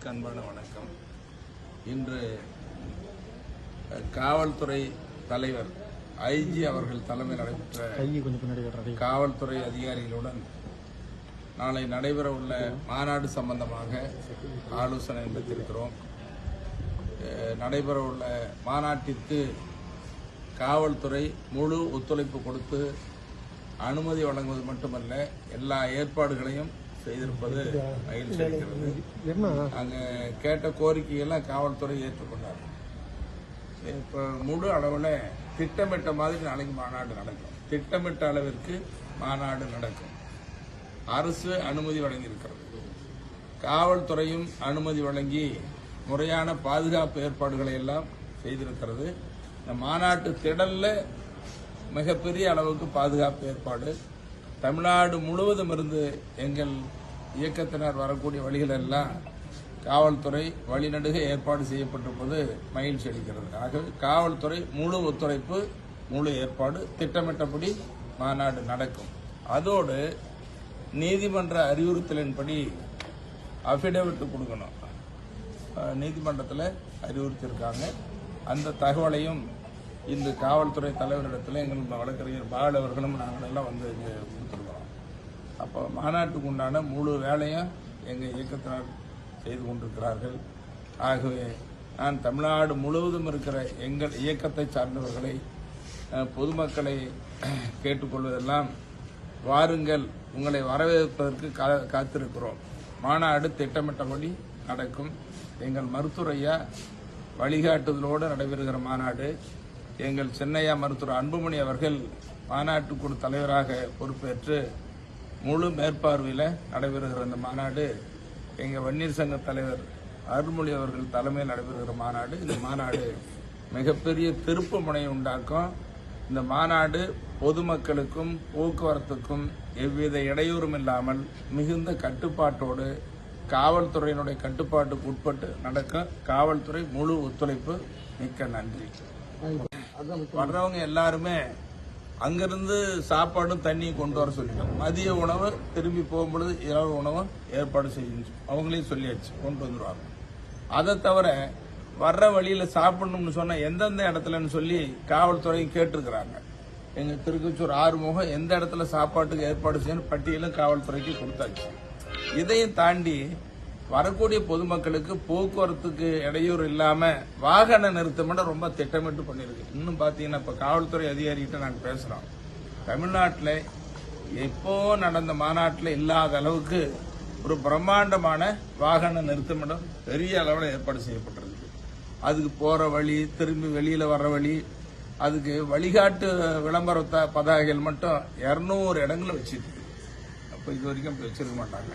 நேயர்களுக்கு அன்பான வணக்கம். இன்று காவல்துறை தலைவர் ஐஜி அவர்கள் தலைமையில் நடைபெற்ற காவல்துறை அதிகாரிகளுடன் நாளை நடைபெற உள்ள மாநாடு சம்பந்தமாக ஆலோசனை நடத்தியிருக்கிறோம் அஹ், நடைபெற உள்ள மாநாட்டிற்கு காவல்துறை முழு ஒத்துழைப்பு கொடுத்து அனுமதி வழங்குவது மட்டுமல்ல எல்லா ஏற்பாடுகளையும் செய்திருப்பது மகிழ்ச்சி அளிக்கிறது. அங்க கேட்ட கோரிக்கையெல்லாம் காவல்துறை ஏற்றுக்கொண்டார் இப்போ முழு அளவில் திட்டமிட்ட மாதிரி நாளைக்கு மாநாடு நடக்கும். திட்டமிட்ட அளவிற்கு மாநாடு நடக்கும். அரசு அனுமதி வழங்கியிருக்கிறது. காவல்துறையும் அனுமதி வழங்கி முறையான பாதுகாப்பு ஏற்பாடுகளை எல்லாம் செய்திருக்கிறது. இந்த மாநாட்டு திடல்ல மிகப்பெரிய அளவுக்கு பாதுகாப்பு ஏற்பாடு தமிழ்நாடு முழுவதும் இருந்து எங்கள் இயக்கத்தினர் வரக்கூடிய வழிகள் எல்லாம் காவல்துறை வழிநடுக ஏற்பாடு செய்யப்பட்டிருப்பது மகிழ்ச்சி அளிக்கிறது. ஆகவே காவல்துறை முழு ஒத்துழைப்பு முழு ஏற்பாடு திட்டமிட்டபடி மாநாடு நடக்கும். அதோடு நீதிமன்ற அறிவுறுத்தலின்படி அஃபிடேவிட் கொடுக்கணும். நீதிமன்றத்தில் அறிவுறுத்தியிருக்காங்க. அந்த தகவலையும் இந்த காவல்துறை தலைவரிடத்தில் எங்கள் வழக்கறிஞர் பால் அவர்களும் நாங்கள் எல்லாம் வந்து இங்கே கொடுத்துருக்குறோம். அப்போ மாநாட்டுக்கு உண்டான முழு வேலையும் எங்கள் இயக்கத்தினர் செய்து கொண்டிருக்கிறார்கள். ஆகவே நான் தமிழ்நாடு முழுவதும் இருக்கிற எங்கள் இயக்கத்தை சார்ந்தவர்களை பொதுமக்களை கேட்டுக்கொள்வதெல்லாம் வாருங்கள். உங்களை வரவேற்பதற்கு கா- காத்திருக்கிறோம். மாநாடு திட்டமிட்டபடி நடக்கும். எங்கள் மருத்துவரையா வழிகாட்டுதலோடு நடைபெறுகிற மாநாடு. எங்கள் சென்னையா மருத்துவர் அன்புமணி அவர்கள் மாநாட்டுக்குழு தலைவராக பொறுப்பேற்று முழு மேற்பார்வையில் நடைபெறுகிற இந்த மாநாடு எங்கள் வன்னியர் சங்க தலைவர் அருள்மொழி அவர்கள் தலைமையில் நடைபெறுகிற மாநாடு. இந்த மாநாடு மிகப்பெரிய திருப்பு முனையை உண்டாக்கும். இந்த மாநாடு பொதுமக்களுக்கும் போக்குவரத்துக்கும் எவ்வித இடையூறும் இல்லாமல் மிகுந்த கட்டுப்பாட்டோடு காவல்துறையினுடைய கட்டுப்பாட்டுக்கு உட்பட்டு நடக்கும். காவல்துறை முழு ஒத்துழைப்பு மிக்க நன்றி. வர்றவங்க எல்லாருமே அங்கிருந்து சாப்பாடும் தண்ணியும் கொண்டு வர சொல்லிட்டோம் மதிய உணவு திரும்பி போகும்பொழுது இரவு உணவு ஏற்பாடு செஞ்சு அவங்களையும் சொல்லியாச்சு கொண்டு வந்துடுவாங்க அதை தவிர வர்ற வழியில் சாப்பிடணும்னு சொன்னால் எந்தெந்த இடத்துலன்னு சொல்லி காவல்துறையும் கேட்டிருக்கிறாங்க. எங்கள் திருக்கச்சூர் ஆறுமுகம் எந்த இடத்துல சாப்பாட்டுக்கு ஏற்பாடு செய்யணும் பட்டியலும் காவல்துறைக்கு கொடுத்தாச்சு. இதையும் தாண்டி வரக்கூடிய பொதுமக்களுக்கு போக்குவரத்துக்கு இடையூறு இல்லாம வாகன நிறுத்தம் ரொம்ப திட்டமிட்டு பண்ணிருக்கு. இன்னும் பாத்தீங்கன்னா இப்ப காவல்துறை அதிகாரிகிட்ட நாங்க பேசுறோம். தமிழ்நாட்டில் எப்போ நடந்த மாநாட்டில் இல்லாத அளவுக்கு ஒரு பிரம்மாண்டமான வாகன நிறுத்தமிடம் பெரிய அளவில் ஏற்பாடு செய்யப்பட்டிருக்கு. அதுக்கு போற வழி திரும்பி வெளியில வர வழி அதுக்கு வழிகாட்டு விளம்பர பதாகைகள் மட்டும் இரநூறு இடங்களில் வச்சிருக்கு. அப்போ இது வரைக்கும் வச்சிருக்க மாட்டாங்க.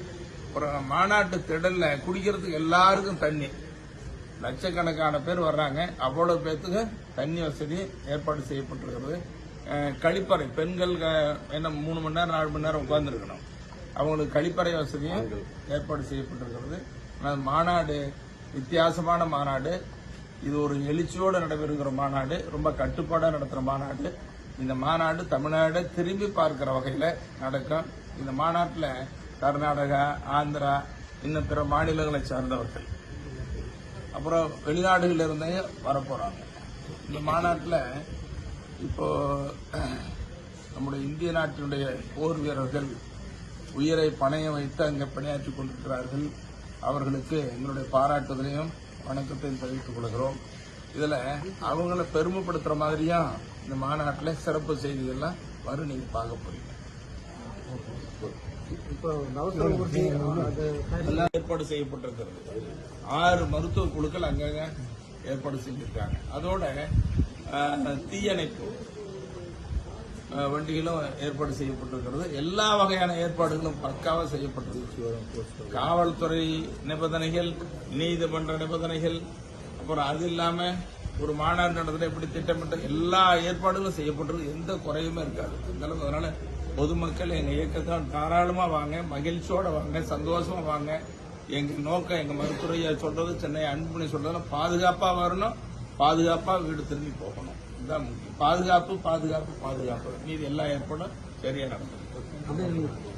அப்புறம் மாநாட்டு திடல்ல குடிக்கிறதுக்கு எல்லாருக்கும் தண்ணி. லட்சக்கணக்கான பேர் வர்றாங்க. அவ்வளவு பேர்த்துக்கு தண்ணி வசதி ஏற்பாடு செய்யப்பட்டிருக்கிறது. கழிப்பறை. பெண்கள் என்ன மூணு மணி நேரம் நாலு மணி நேரம் உட்கார்ந்துருக்கணும். அவங்களுக்கு கழிப்பறை வசதியும் ஏற்பாடு செய்யப்பட்டிருக்கிறது. ஆனால் மாநாடு வித்தியாசமான மாநாடு. இது ஒரு எழுச்சியோடு நடைபெறுகிற மாநாடு. ரொம்ப கட்டுப்பாடாக நடத்துகிற மாநாடு. இந்த மாநாடு தமிழ்நாடை திரும்பி பார்க்கிற வகையில் நடக்கும். இந்த மாநாட்டில் கர்நாடகா ஆந்திரா இன்னும் பிற மாநிலங்களை சார்ந்தவர்கள். அப்புறம் வெளிநாடுகளிலிருந்தே வரப்போகிறாங்க வரப்போறாங்க. இந்த மாநாட்டில் இப்போ நம்முடைய இந்திய நாட்டினுடைய போர் வீரர்கள் உயிரை பணையம் வைத்து அங்கே பணியாற்றி கொண்டிருக்கிறார்கள். அவர்களுக்கு எங்களுடைய பாராட்டுதலையும் வணக்கத்தையும் தெரிவித்துக் கொள்கிறோம். இதில் அவங்கள பெருமைப்படுத்துகிற மாதிரியா இந்த மாநாட்டில் சிறப்பு செய்திகள்லாம் வரும் நீங்கள் பார்க்க போறீங்க. ஏற்பாடு செய்யப்பட்டிருக்கிறது. ஆறு மருத்துவ குழுக்கள் அங்கங்க ஏற்பாடு செஞ்சிருக்காங்க. அதோட தீயணைப்பு வண்டிகளும் ஏற்பாடு செய்யப்பட்டிருக்கிறது. எல்லா வகையான ஏற்பாடுகளும் பக்காவா செய்யப்பட்டிருக்கு காவல்துறை நிபந்தனைகள் நீதிமன்ற நிபந்தனைகள் அப்புறம் அது இல்லாம ஒரு மாநாடு நடத்தின எப்படி திட்டமிட்ட எல்லா ஏற்பாடுகளும் செய்யப்பட்டிருக்கு. எந்த குறையுமே இருக்காது. அந்த அளவுக்கு அதனால பொதுமக்கள் எங்கள் இயக்கத்தான் தாராளமாக வாங்க மகிழ்ச்சியோட வாங்க சந்தோஷமா வாங்க. எங்கள் நோக்கம் எங்கள் மருத்துவரையை சொல்றது சென்னை அன்புமணி சொல்றது பாதுகாப்பாக வரணும் பாதுகாப்பாக வீடு திரும்பி போகணும். இதுதான் முக்கியம். பாதுகாப்பு பாதுகாப்பு பாதுகாப்பு. மீதி எல்லா ஏற்பாடும் சரியாக நடக்கும்.